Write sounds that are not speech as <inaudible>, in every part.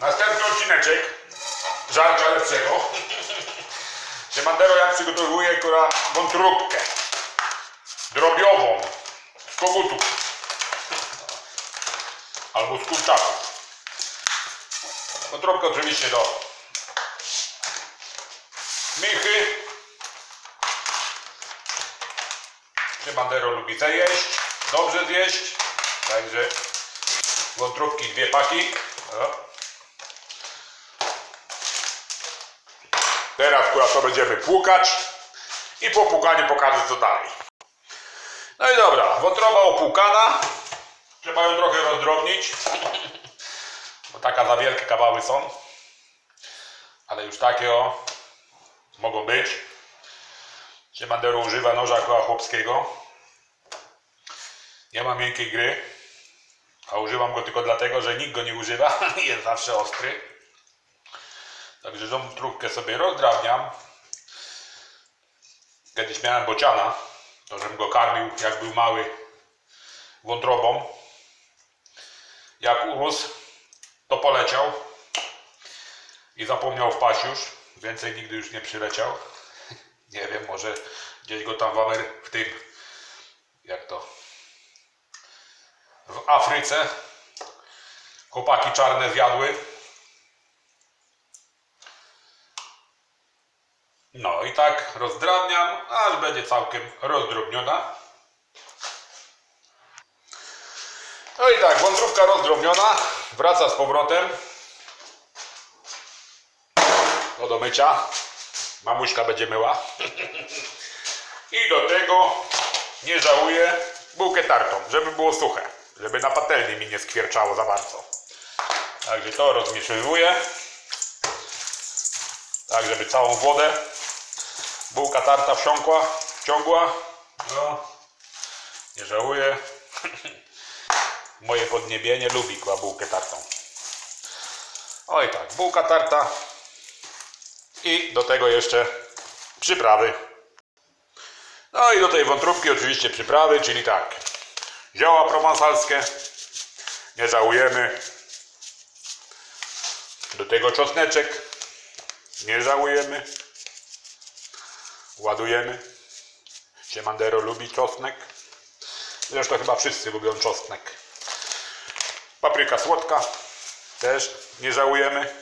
następny odcineczek. Żarcia lepszego. Siemandero, ja przygotowuję kurwa wątróbkę. Drobiową. Z kogutów. Albo z kurczaków. Wątróbkę oczywiście do Michy. Siemandero lubi zjeść. Dobrze zjeść. Także wątróbki dwie paki. Teraz akurat to będziemy płukać i po płukaniu pokażę co dalej. No i dobra, wątroba opłukana. Trzeba ją trochę rozdrobnić, bo taka za wielkie kawały są. Ale już takie o mogą być. Siemandero używa noża koła chłopskiego. Nie ma miękkiej gry, a używam go tylko dlatego, że nikt go nie używa <laughs> jest zawsze ostry. Także tą trubkę sobie rozdrabniam. Kiedyś miałem bociana, to żebym go karmił jak był mały wątrobą. Jak urósł, to poleciał i zapomniał wpaść już. Więcej nigdy już nie przyleciał. <laughs> Nie wiem, może gdzieś go tam w w tym, jak to, w Afryce chłopaki czarne zjadły. No i tak rozdrabniam, aż będzie całkiem rozdrobniona. No i tak, wątróbka rozdrobniona, wraca z powrotem. No do mycia. Mamuśka będzie myła. <laughs> I do tego nie żałuję bułkę tartą, żeby było suche. Żeby na patelni mi nie skwierczało za bardzo. Także to rozmieszywuję. Tak, żeby całą wodę bułka tarta wsiąkła, wciągła. No, nie żałuję. Moje podniebienie lubi kła bułkę tartą. Oj tak, bułka tarta i do tego jeszcze przyprawy. No i do tej wątróbki oczywiście przyprawy, czyli tak, zioła prowansalskie, nie żałujemy. Do tego czosneczek, nie żałujemy. Ładujemy. Siemandero lubi czosnek. Zresztą chyba wszyscy lubią czosnek. Papryka słodka, też nie żałujemy.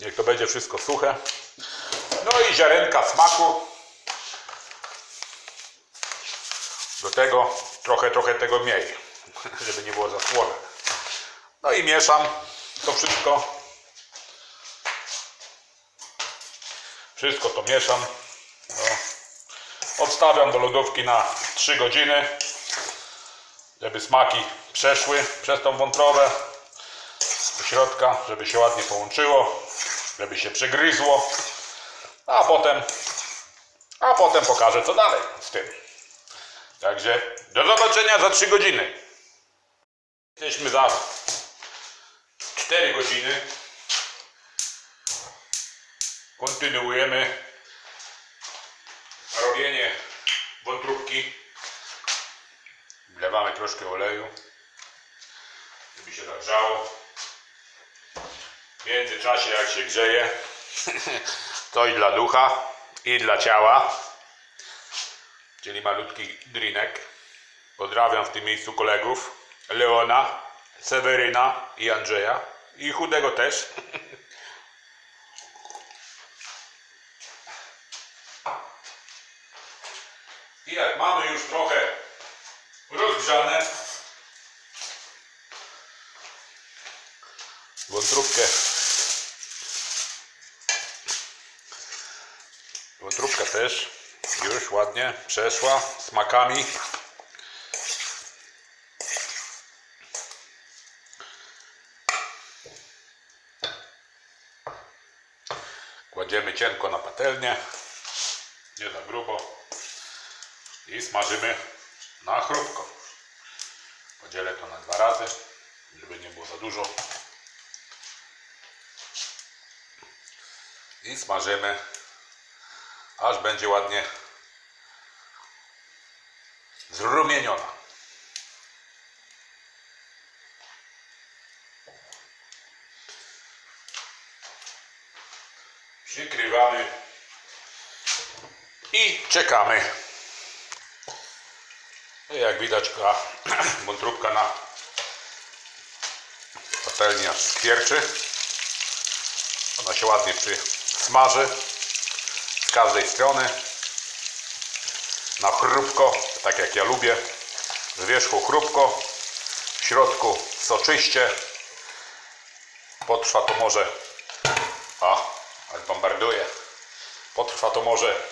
Niech to będzie wszystko suche. No i ziarenka smaku. Do tego trochę, trochę tego mniej, <laughs> żeby nie było za słone. No i mieszam to wszystko. Wszystko to mieszam. No. Odstawiam do lodówki na 3 godziny, żeby smaki przeszły przez tą wątrobę do środka, żeby się ładnie połączyło, żeby się przegryzło. A potem, a potem pokażę co dalej z tym. Także do zobaczenia za 3 godziny. Jesteśmy za 4 godziny. Kontynuujemy robienie wątróbki. Wlewamy troszkę oleju, żeby się zagrzało. W międzyczasie jak się grzeje, <laughs> to i dla ducha, i dla ciała, czyli malutki drinek. Pozdrawiam w tym miejscu kolegów Leona, Seweryna i Andrzeja i chudego też. <laughs> I jak mamy już trochę rozgrzane wątróbkę wątróbka też już ładnie przeszła smakami. Kładziemy cienko na patelnię nie za grubo i smażymy na chrupko. Podzielę to na dwa razy, żeby nie było za dużo. I smażymy, aż będzie ładnie zrumieniona. Przykrywamy i czekamy. Jak widać, ta <clears throat> wątróbka na patelni aż skwierczy. Ona się ładnie przysmaży z każdej strony. Na chrupko, tak jak ja lubię. Z wierzchu chrupko, w środku soczyście. Potrwa to może... A, ale bombarduje. Potrwa to może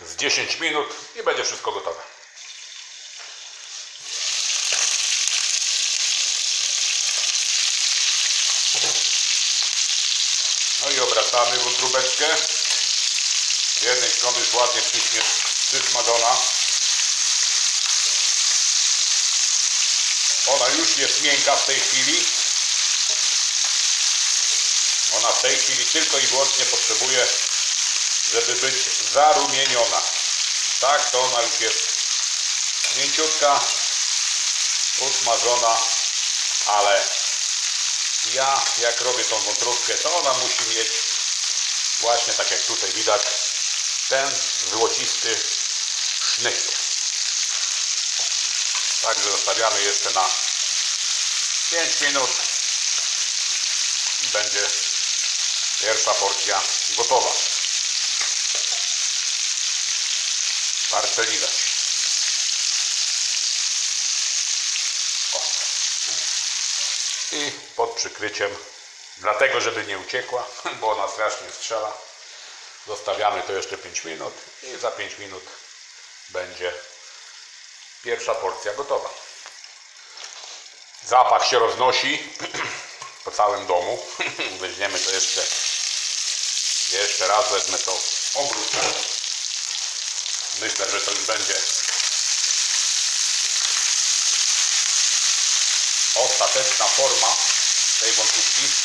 z 10 minut i będzie wszystko gotowe. Obracamy wątróbeczkę. Z jednej strony jest ładnie przysmażona. Ona już jest miękka w tej chwili. Ona w tej chwili tylko i wyłącznie potrzebuje, żeby być zarumieniona. Tak, to ona już jest mięciutka, usmażona, ale ja jak robię tą wątróbkę, to ona musi mieć właśnie tak jak tutaj widać ten złocisty sznyk. Także zostawiamy jeszcze na 5 minut i będzie pierwsza porcja gotowa. Parce widać. O. I pod przykryciem, dlatego żeby nie uciekła, <laughs> bo ona strasznie strzela, zostawiamy to jeszcze 5 minut i za 5 minut będzie pierwsza porcja gotowa. Zapach się roznosi <clears throat> po całym domu. <laughs> Weźmiemy to jeszcze jeszcze raz wezmę to obrócę. Myślę, że to już będzie ostateczna forma tej wątróbki.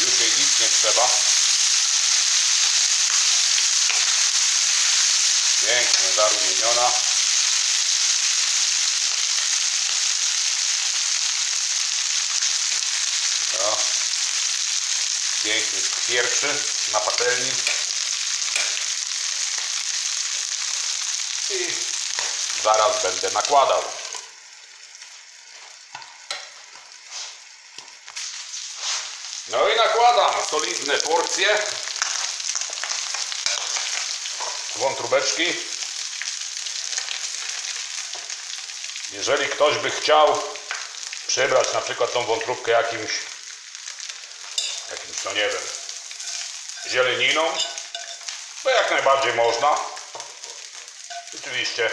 Już jej nic nie trzeba. Pięknie zarumieniona. No. Piękny skwierczy na patelni. I zaraz będę nakładał. No i nakładam solidne porcje wątróbeczki. Jeżeli ktoś by chciał przybrać na przykład tą wątróbkę jakimś jakimś, no nie wiem, zieleniną, to jak najbardziej można. Oczywiście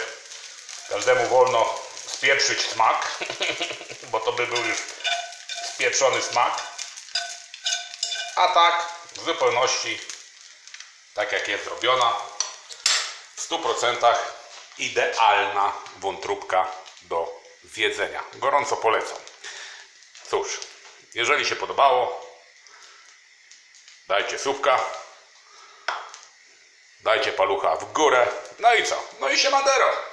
każdemu wolno spieprzyć smak, <laughs> bo to by był już spieprzony smak. A tak w zupełności tak jak jest zrobiona w 100% idealna wątróbka do zjedzenia. Gorąco polecam. Cóż, jeżeli się podobało, dajcie subka, dajcie palucha w górę. No i co? No i się madero.